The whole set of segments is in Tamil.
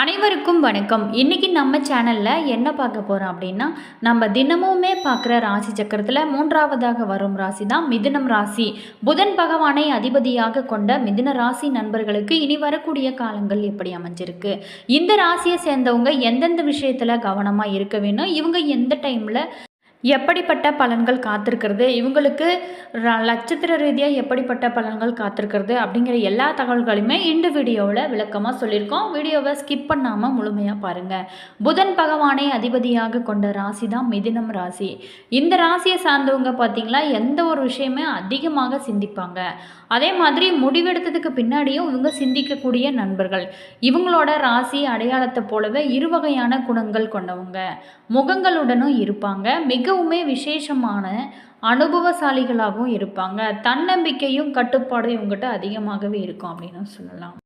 அனைவருக்கும் வணக்கம். இன்னைக்கு நம்ம சேனலில் என்ன பார்க்க போகிறோம் அப்படின்னா நம்ம தினமுமே பார்க்குற ராசி சக்கரத்தில் மூன்றாவதாக வரும் ராசி தான் மிதுனம் ராசி. புதன் பகவானை அதிபதியாக கொண்ட மிதுன ராசி நண்பர்களுக்கு இனி வரக்கூடிய காலங்கள் எப்படி அமைஞ்சிருக்கு? இந்த ராசியை சேர்ந்தவங்க எந்தெந்த விஷயத்தில் கவனமாக இருக்க வேணும்? இவங்க எந்த டைமில் எப்படிப்பட்ட பலன்கள் காத்திருக்கிறது? இவங்களுக்கு ர- நட்சத்திர ரீதியாக எப்படிப்பட்ட பலன்கள் காத்திருக்கிறது? அப்படிங்கிற எல்லா தகவல்களையுமே இந்த வீடியோவில் விளக்கமாக சொல்லியிருக்கோம். வீடியோவை ஸ்கிப் பண்ணாமல் முழுமையாக பாருங்கள் புதன் பகவானை அதிபதியாக கொண்ட ராசி தான் மிதினம் ராசி. இந்த ராசியை சார்ந்தவங்க பார்த்திங்களா எந்த ஒரு விஷயமே அதிகமாக சிந்திப்பாங்க. அதே மாதிரி முடிவெடுத்ததுக்கு பின்னாடியும் இவங்க சிந்திக்கக்கூடிய நண்பர்கள். இவங்களோட ராசி அடையாளத்தை போலவே இரு வகையான குணங்கள் கொண்டவங்க. முகங்களுடனும் இருப்பாங்க. மிக மிகவுமே விசேஷமான அனுபவசாலிகளாகவும் இருப்பாங்க. தன்னம்பிக்கையும் கட்டுப்பாடும் இவங்ககிட்ட அதிகமாகவே இருக்கும் அப்படின்னு சொல்லலாம்.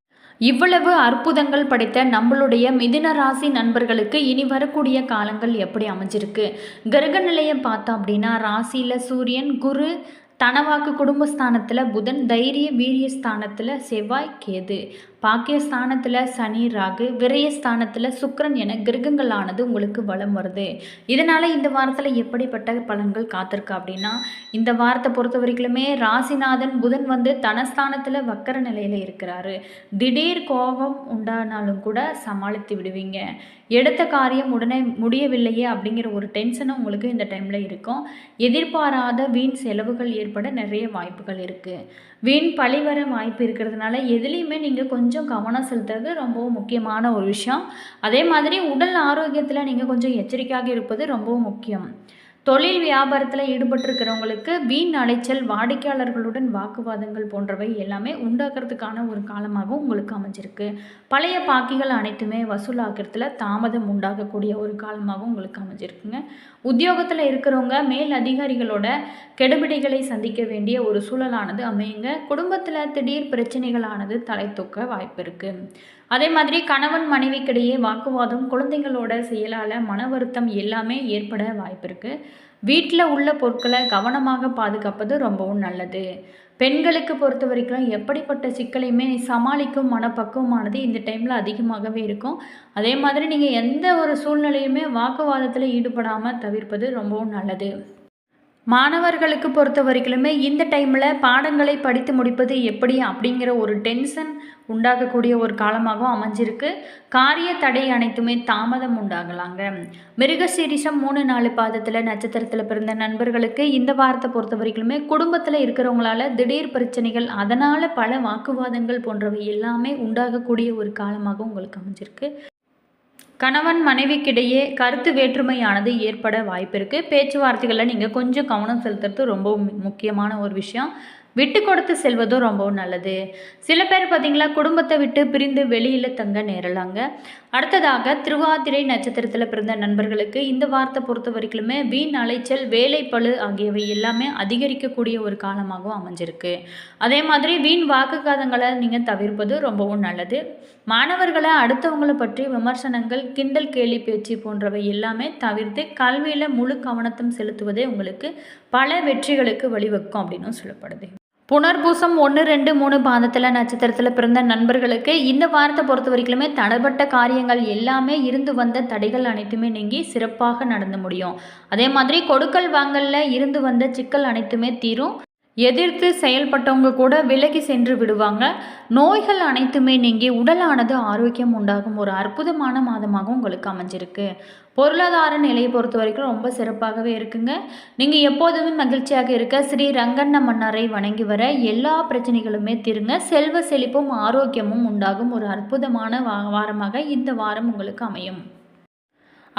இவ்வளவு அற்புதங்கள் படைத்த நம்மளுடைய மிதுன ராசி நண்பர்களுக்கு இனி வரக்கூடிய காலங்கள் எப்படி அமைஞ்சிருக்கு? கிரக நிலையை பார்த்தோம் அப்படின்னா ராசியில் சூரியன் குரு தனவாக்கு குடும்பஸ்தானத்தில் புதன் தைரிய வீரிய ஸ்தானத்தில் செவ்வாய் கேது. பாக்கியஸ்தானத்தில் சனி ராகு விரயஸ்தானத்தில் சுக்கரன் என கிரகங்களானது உங்களுக்கு வலம் வருது. இதனால் இந்த வாரத்தில் எப்படிப்பட்ட பலன்கள் காத்திருக்கு அப்படின்னா இந்த வாரத்தை பொறுத்த வரைக்குமே ராசிநாதன் புதன் வந்து தனஸ்தானத்தில் வக்கர நிலையில் இருக்கிறாரு. திடீர் கோபம் உண்டானாலும் கூட சமாளித்து விடுவீங்க. எடுத்த காரியம் உடனே முடியவில்லையே அப்படிங்கிற ஒரு டென்ஷனும் உங்களுக்கு இந்த டைமில் இருக்கும். எதிர்பாராத வீண் செலவுகள் ஏற்பட நிறைய வாய்ப்புகள் இருக்குது வீண் பழி வர வாய்ப்பு இருக்கிறதுனால எதுலேயுமே நீங்கள் கொஞ்சம் கொஞ்சம் கவனம் செலுத்துறது ரொம்பவும் முக்கியமான ஒரு விஷயம். அதே மாதிரி உடல் ஆரோக்கியத்தில் நீங்கள் கொஞ்சம் எச்சரிக்கையாக இருப்பது ரொம்பவும் முக்கியம். தொழில் வியாபாரத்தில் ஈடுபட்டிருக்கிறவங்களுக்கு வீண் அலைச்சல் வாடிக்கையாளர்களுடன் வாக்குவாதங்கள் போன்றவை எல்லாமே உண்டாக்குறதுக்கான ஒரு காலமாகவும் உங்களுக்கு அமைஞ்சிருக்கு. பழைய பாக்கிகள் அனைத்துமே வசூலாக்கிறதுல தாமதம் உண்டாகக்கூடிய ஒரு காலமாகவும் உங்களுக்கு அமைஞ்சிருக்குங்க. உத்தியோகத்தில் இருக்கிறவங்க மேல் அதிகாரிகளோட கெடுபிடிகளை சந்திக்க வேண்டிய ஒரு சூழலானது அமையுங்க. குடும்பத்தில் திடீர் பிரச்சனைகளானது தலை தூக்க வாய்ப்பு இருக்குது அதே மாதிரி கணவன் மனைவிக்கிடையே வாக்குவாதம் குழந்தைங்களோட செயலால் மன வருத்தம் எல்லாமே ஏற்பட வாய்ப்பு இருக்குது வீட்டில் உள்ள பொருட்களை கவனமாக பாதுகாப்பது ரொம்பவும் நல்லது. பெண்களுக்கு பொறுத்த வரைக்கும் எப்படிப்பட்ட சிக்கலையுமே சமாளிக்கும் மனப்பக்குவமானது இந்த டைமில் அதிகமாகவே இருக்கும். அதே மாதிரி நீங்கள் எந்த ஒரு சூழ்நிலையுமே வாக்குவாதத்தில் ஈடுபடாமல் தவிர்ப்பது ரொம்பவும் நல்லது. மாணவர்களுக்கு பொறுத்த வரைக்குமே இந்த டைமில் பாடங்களை படித்து முடிப்பது எப்படி அப்படிங்கிற ஒரு டென்ஷன் உண்டாகக்கூடிய ஒரு காலமாகவும் அமைஞ்சிருக்கு. காரிய தடை அனைத்துமே தாமதம் உண்டாகலாங்க. மிருகசீரிஷம் மூணு நாலு பாதத்தில் நட்சத்திரத்தில் பிறந்த நண்பர்களுக்கு இந்த வாரத்தை பொறுத்த வரைக்குமே குடும்பத்தில் இருக்கிறவங்களால திடீர் பிரச்சனைகள் அதனால் பல வாக்குவாதங்கள் போன்றவை எல்லாமே உண்டாகக்கூடிய ஒரு காலமாகவும் உங்களுக்கு அமைஞ்சிருக்கு. கணவன் மனைவிக்கிடையே கருத்து வேற்றுமையானது ஏற்பட வாய்ப்பு இருக்குது பேச்சுவார்த்தைகளில் நீங்கள் கொஞ்சம் கவனம் செலுத்துறது ரொம்ப முக்கியமான ஒரு விஷயம். விட்டு கொடுத்து செல்வதும் ரொம்பவும் நல்லது. சில பேர் பார்த்தீங்களா குடும்பத்தை விட்டு பிரிந்து வெளியில் தங்க நேரலாங்க. அடுத்ததாக திருவாதிரை நட்சத்திரத்தில் பிறந்த நண்பர்களுக்கு இந்த வாரத்தை பொறுத்த வரைக்குமே வீண் அலைச்சல் வேலைப்பழு ஆகியவை எல்லாமே அதிகரிக்கக்கூடிய ஒரு காலமாகவும் அமைஞ்சிருக்கு. அதே மாதிரி வீண் வாக்குக்காதங்களை நீங்கள் தவிர்ப்பது ரொம்பவும் நல்லது. மாணவர்களை அடுத்தவங்களை பற்றி விமர்சனங்கள் கிண்டல் கேலி பேச்சு போன்றவை எல்லாமே தவிர்த்து கல்வியில் முழு கவனத்தும் செலுத்துவதே உங்களுக்கு பல வெற்றிகளுக்கு வழிவகுக்கும் அப்படின்னு சொல்லப்படுது. புனர்பூசம் ஒன்று ரெண்டு மூணு பாதத்தில் நட்சத்திரத்தில் பிறந்த நண்பர்களுக்கு இந்த வாரத்தை பொறுத்த வரைக்குமே தடைப்பட்ட காரியங்கள் எல்லாமே இருந்து வந்த தடைகள் அனைத்துமே நீங்கி சிறப்பாக நடந்து முடியும். அதே மாதிரி கொடுக்கல் வாங்கல்ல இருந்து வந்த சிக்கல் அனைத்துமே தீரும். எதிர்த்து செயல்பட்டவங்க கூட விலகி சென்று விடுவாங்க. நோய்கள் அனைத்துமே நீங்கி உடலானது ஆரோக்கியம் உண்டாகும். ஒரு அற்புதமான மாதமாக உங்களுக்கு அமைஞ்சிருக்கு. பொருளாதார நிலையை பொறுத்த வரைக்கும் ரொம்ப சிறப்பாகவே இருக்குங்க. நீங்கள் எப்போதுமே மகிழ்ச்சியாக இருக்க ஸ்ரீ ரங்கண்ண மன்னரை வணங்கி வர எல்லா பிரச்சனைகளுமே தீருங்க. செல்வ செழிப்பும் ஆரோக்கியமும் உண்டாகும். ஒரு அற்புதமான வா வாரமாக இந்த வாரம் உங்களுக்கு அமையும்.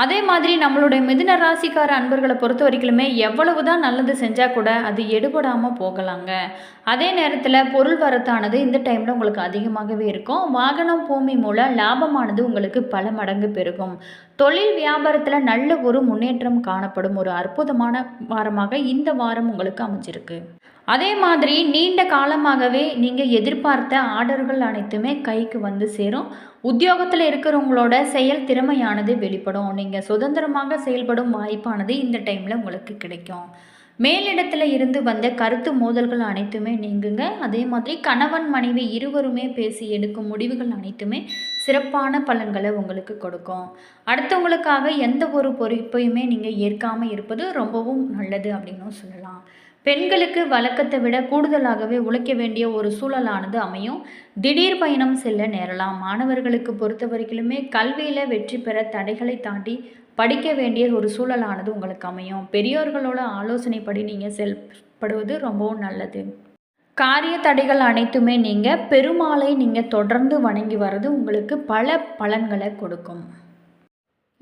அதே மாதிரி நம்மளுடைய மிதுன ராசிக்கார அன்பர்களை பொறுத்த வரைக்குமே எவ்வளவு தான் நல்லது செஞ்சால் கூட அது எடுபடாமல் போகலாங்க. அதே நேரத்தில் பொருள் வரத்தானது இந்த டைமில் உங்களுக்கு அதிகமாகவே இருக்கும். வாகனம் பூமி மூலம் லாபமானது உங்களுக்கு பல மடங்கு பெருகும். தொழில் வியாபாரத்தில் நல்ல ஒரு முன்னேற்றம் காணப்படும் ஒரு அற்புதமான வாரமாக இந்த வாரம் உங்களுக்கு அமைஞ்சிருக்கு. அதே மாதிரி நீண்ட காலமாகவே நீங்கள் எதிர்பார்த்த ஆர்டர்கள் அனைத்துமே கைக்கு வந்து சேரும். உத்தியோகத்தில் இருக்கிறவங்களோட செயல் திறமையானது வெளிப்படும். நீங்கள் சுதந்திரமாக செயல்படும் வாய்ப்பானது இந்த டைமில் உங்களுக்கு கிடைக்கும். மேலிடத்தில் இருந்து வந்த கருத்து மோதல்கள் அனைத்துமே நீங்குங்க. அதே மாதிரி கணவன் மனைவி இருவருமே பேசி எடுக்கும் முடிவுகள் அனைத்துமே சிறப்பான பலன்களை உங்களுக்கு கொடுக்கும். அடுத்தவங்களுக்காக எந்த ஒரு பொறுப்பையுமே நீங்கள் ஏற்காமல் இருப்பது ரொம்பவும் நல்லது அப்படின்னும் சொல்லலாம். பெண்களுக்கு வழக்கத்தை விட கூடுதலாகவே உழைக்க வேண்டிய ஒரு சூழலானது அமையும். திடீர் பயணம் செல்ல நேரலாம். மாணவர்களுக்கு பொறுத்த வரைக்கிலுமே கல்வியில் வெற்றி பெற தடைகளை தாண்டி படிக்க வேண்டிய ஒரு சூழலானது உங்களுக்கு அமையும். பெரியோர்களோட ஆலோசனைப்படி நீங்கள் செயல்படுவது ரொம்பவும் நல்லது. காரிய தடைகள் அனைத்துமே நீங்கள் பெருமாளை நீங்கள் தொடர்ந்து வணங்கி வர்றது உங்களுக்கு பல பலன்களை கொடுக்கும்.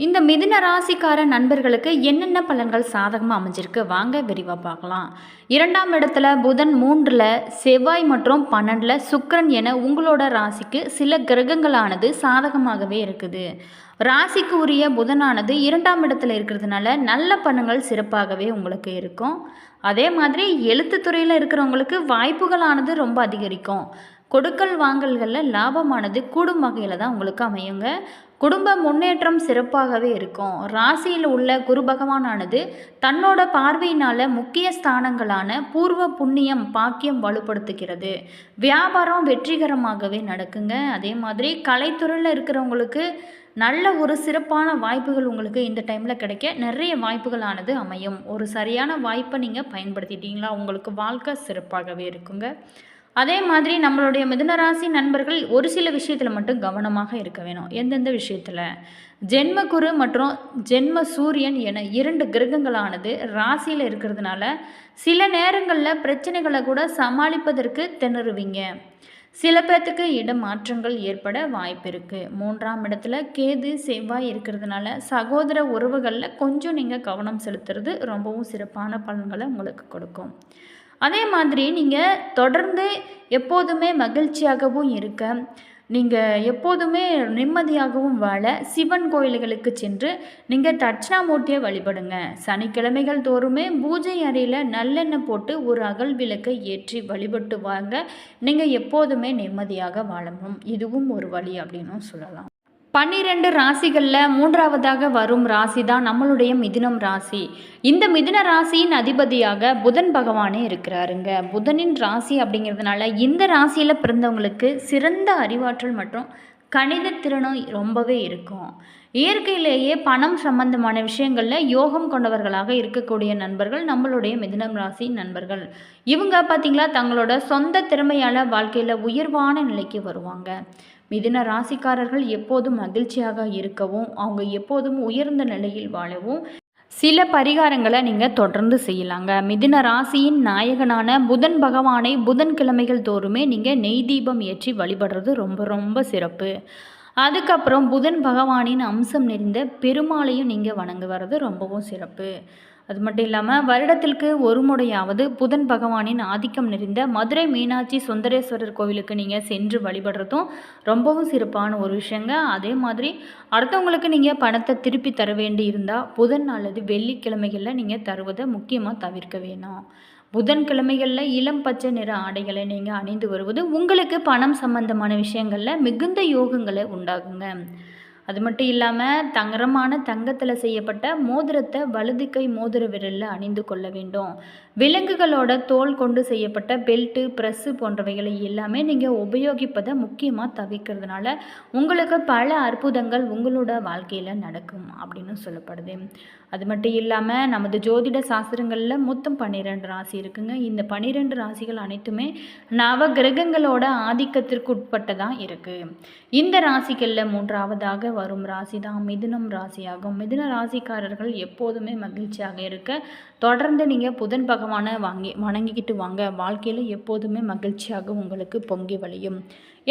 இந்த மிதுன ராசிக்கார நண்பர்களுக்கு என்னென்ன பலன்கள் சாதகமாக அமைஞ்சிருக்கு? வாங்க விரிவாக பார்க்கலாம். இரண்டாம் இடத்துல புதன் மூன்றில் செவ்வாய் மற்றும் பன்னெண்டில் சுக்கரன் என உங்களோட ராசிக்கு சில கிரகங்களானது சாதகமாகவே இருக்குது. ராசிக்கு உரிய புதனானது இரண்டாம் இடத்துல இருக்கிறதுனால நல்ல பலன்கள் சிறப்பாகவே உங்களுக்கு இருக்கும். அதே மாதிரி எழுத்துத்துறையில் இருக்கிறவங்களுக்கு வாய்ப்புகளானது ரொம்ப அதிகரிக்கும். கொடுக்கல் வாங்கல்களில் லாபமானது கூடும் வகையில் தான் உங்களுக்கு அமையுங்க. குடும்ப முன்னேற்றம் சிறப்பாகவே இருக்கும். ராசியில் உள்ள குரு பகவானானது தன்னோட பார்வையினால் முக்கிய ஸ்தானங்களான பூர்வ புண்ணியம் பாக்கியம் வலுப்படுத்துகிறது. வியாபாரம் வெற்றிகரமாகவே நடக்குங்க. அதே மாதிரி கலைத்துறையில் இருக்கிறவங்களுக்கு நல்ல ஒரு சிறப்பான வாய்ப்புகள் உங்களுக்கு இந்த டைமில் கிடைக்க நிறைய வாய்ப்புகளானது அமையும். ஒரு சரியான வாய்ப்பை நீங்கள் பயன்படுத்திட்டீங்களா? உங்களுக்கு வாழ்க்கை சிறப்பாகவே இருக்குங்க. அதே மாதிரி நம்மளுடைய மிதுனராசி நண்பர்கள் ஒரு சில விஷயத்தில் மட்டும் கவனமாக இருக்க வேணும். எந்தெந்த விஷயத்தில்? ஜென்ம குரு மற்றும் ஜென்ம சூரியன் என இரண்டு கிரகங்களானது ராசியில் இருக்கிறதுனால சில நேரங்களில் பிரச்சனைகளை கூட சமாளிப்பதற்கு திணறுவீங்க. சில பேர்த்துக்கு இடமாற்றங்கள் ஏற்பட வாய்ப்பு இருக்குது மூன்றாம் இடத்துல கேது செவ்வாய் இருக்கிறதுனால சகோதர உறவுகளில் கொஞ்சம் நீங்கள் கவனம் செலுத்துறது ரொம்பவும் சிறப்பான பலன்களை உங்களுக்கு கொடுக்கும். அதே மாதிரி நீங்கள் தொடர்ந்து எப்போதுமே மகிழ்ச்சியாகவும் இருக்க நீங்கள் எப்போதுமே நிம்மதியாகவும் வாழ சிவன் கோயில்களுக்கு சென்று நீங்கள் தட்சிணாமூர்த்தியை வழிபடுங்க. சனிக்கிழமைகள் தோறுமே பூஜை அறையில் நல்லெண்ணெய் போட்டு ஒரு அகல் விளக்கை ஏற்றி வழிபட்டு வாங்க. நீங்கள் எப்போதுமே நிம்மதியாக வாழணும். இதுவும் ஒரு வழி அப்படின்னும் சொல்லலாம். பன்னிரெண்டு ராசிகளில் மூன்றாவதாக வரும் ராசி தான் நம்மளுடைய மிதுனம் ராசி. இந்த மிதுன ராசியின் அதிபதியாக புதன் பகவானே இருக்கிறாருங்க. புதனின் ராசி அப்படிங்கிறதுனால இந்த ராசியில் பிறந்தவங்களுக்கு சிறந்த அறிவாற்றல் மற்றும் கணித திறனும் ரொம்பவே இருக்கும். இயற்கையிலேயே பணம் சம்பந்தமான விஷயங்களில் யோகம் கொண்டவர்களாக இருக்கக்கூடிய நண்பர்கள் நம்மளுடைய மிதுனம் ராசி நண்பர்கள். இவங்க பார்த்திங்களா தங்களோட சொந்த திறமையால் வாழ்க்கையில் உயர்வான நிலைக்கு வருவாங்க. மிதுன ராசிக்காரர்கள் எப்போதும் மகிழ்ச்சியாக இருக்கவும் அவங்க எப்போதும் உயர்ந்த நிலையில் வாழவும் சில பரிகாரங்களை நீங்கள் தொடர்ந்து செய்யலாங்க. மிதுன ராசியின் நாயகனான புதன் பகவானை புதன் கிழமைகள் தோறுமே நீங்கள் நெய் தீபம் ஏற்றி வழிபடுறது ரொம்ப ரொம்ப சிறப்பு. அதுக்கப்புறம் புதன் பகவானின் அம்சம் நிறைந்த பெருமாளையும் நீங்கள் வணங்குவது ரொம்பவும் சிறப்பு. அது மட்டும் இல்லாமல் வருடத்திற்கு ஒரு முறையாவது புதன் பகவானின் ஆதிக்கம் நிறைந்த மதுரை மீனாட்சி சுந்தரேஸ்வரர் கோவிலுக்கு நீங்கள் சென்று வழிபடுறதும் ரொம்பவும் சிறப்பான ஒரு விஷயங்க. அதே மாதிரி அடுத்தவங்களுக்கு நீங்கள் பணத்தை திருப்பி தர வேண்டி இருந்தால் புதன் அல்லது வெள்ளிக்கிழமைகளில் நீங்கள் தருவதை முக்கியமாக தவிர்க்க வேணும். புதன்கிழமைகளில் இளம் பச்சை நிற ஆடைகளை நீங்கள் அணிந்து வருவது உங்களுக்கு பணம் சம்பந்தமான விஷயங்களில் மிகுந்த யோகங்களை உண்டாகுங்க. அது மட்டும் இல்லாமல் தங்கரமான தங்கத்தில் செய்யப்பட்ட மோதிரத்தை வலது கை மோதிர விரலில் அணிந்து கொள்ள வேண்டும். விலங்குகளோட தோல் கொண்டு செய்யப்பட்ட பெல்ட்டு ப்ரெஸ்ஸு போன்றவைகளை எல்லாமே நீங்கள் உபயோகிப்பதை முக்கியமாக தவிர்க்கிறதுனால உங்களுக்கு பல அற்புதங்கள் உங்களோட வாழ்க்கையில் நடக்கும் அப்படின்னு சொல்லப்படுது. அது மட்டும் இல்லாமல் நமது ஜோதிட சாஸ்திரங்களில் மொத்தம் பன்னிரெண்டு ராசி இருக்குங்க. இந்த பன்னிரெண்டு ராசிகள் அனைத்துமே நவ கிரகங்களோட ஆதிக்கத்திற்கு உட்பட்டதாக இருக்குது இந்த ராசிகளில் மூன்றாவதாக வரும் ராசி தான் மிதுனம் ராசியாகும். மிதுன ராசிக்காரர்கள் எப்போதுமே மகிழ்ச்சியாக இருக்க தொடர்ந்து நீங்கள் புதன் பகவான் வாங்கி வணங்கிக்கிட்டு வாங்க. வாழ்க்கையில் எப்போதுமே மகிழ்ச்சியாக உங்களுக்கு பொங்கி வழியும்.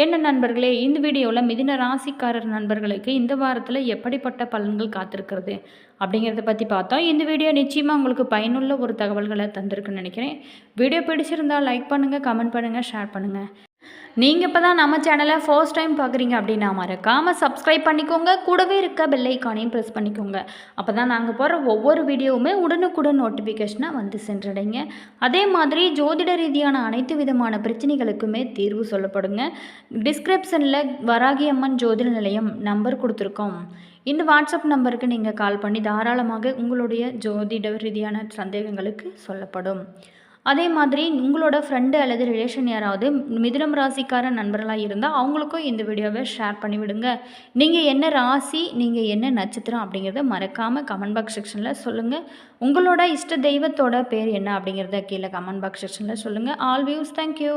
என்ன நண்பர்களே இந்த வீடியோவில் மிதின ராசிக்காரர் நண்பர்களுக்கு இந்த வாரத்தில் எப்படிப்பட்ட பலன்கள் காத்திருக்கிறது அப்படிங்கிறத பற்றி பார்த்தோம். இந்த வீடியோ நிச்சயமாக உங்களுக்கு பயனுள்ள ஒரு தகவல்களை தந்திருக்குன்னு நினைக்கிறேன். வீடியோ பிடிச்சிருந்தால் லைக் பண்ணுங்கள் கமெண்ட் பண்ணுங்கள் ஷேர் பண்ணுங்கள் நீங்கள் இப்போ தான் நம்ம சேனலை ஃபர்ஸ்ட் டைம் பார்க்குறீங்க அப்படின்னா மறக்காமல் சப்ஸ்கிரைப் பண்ணிக்கோங்க. கூடவே இருக்க பெல் ஐக்கானையும் ப்ரெஸ் பண்ணிக்கோங்க. அப்போ தான் நாங்கள் போகிற ஒவ்வொரு வீடியோவுமே உடனுக்குடன் நோட்டிஃபிகேஷனாக வந்து சென்றடைங்க. அதே மாதிரி ஜோதிட ரீதியான அனைத்து விதமான பிரச்சனைகளுக்குமே தீர்வு சொல்லப்படுங்க. டிஸ்கிரிப்ஷனில் வராகி அம்மன் ஜோதிட நிலையம் நம்பர் கொடுத்துருக்கோம். இந்த வாட்ஸ்அப் நம்பருக்கு நீங்கள் கால் பண்ணி தாராளமாக உங்களுடைய ஜோதிட ரீதியான சந்தேகங்களுக்கு சொல்லப்படும். அதே மாதிரி உங்களோட ஃப்ரெண்டு அல்லது ரிலேஷன் யாராவது மிதுனம் ராசிக்கார நண்பர்களாக இருந்தால் அவங்களுக்கும் இந்த வீடியோவை ஷேர் பண்ணிவிடுங்க. நீங்கள் என்ன ராசி நீங்கள் என்ன நட்சத்திரம் அப்படிங்கிறத மறக்காமல் கமெண்ட் பாக்ஸ் செக்ஷனில் சொல்லுங்கள் உங்களோட இஷ்ட தெய்வத்தோட பேர் என்ன அப்படிங்கிறத கீழே கமெண்ட் பாக்ஸ் செக்ஷனில் சொல்லுங்கள் ஆல் வியூஸ் தேங்க்யூ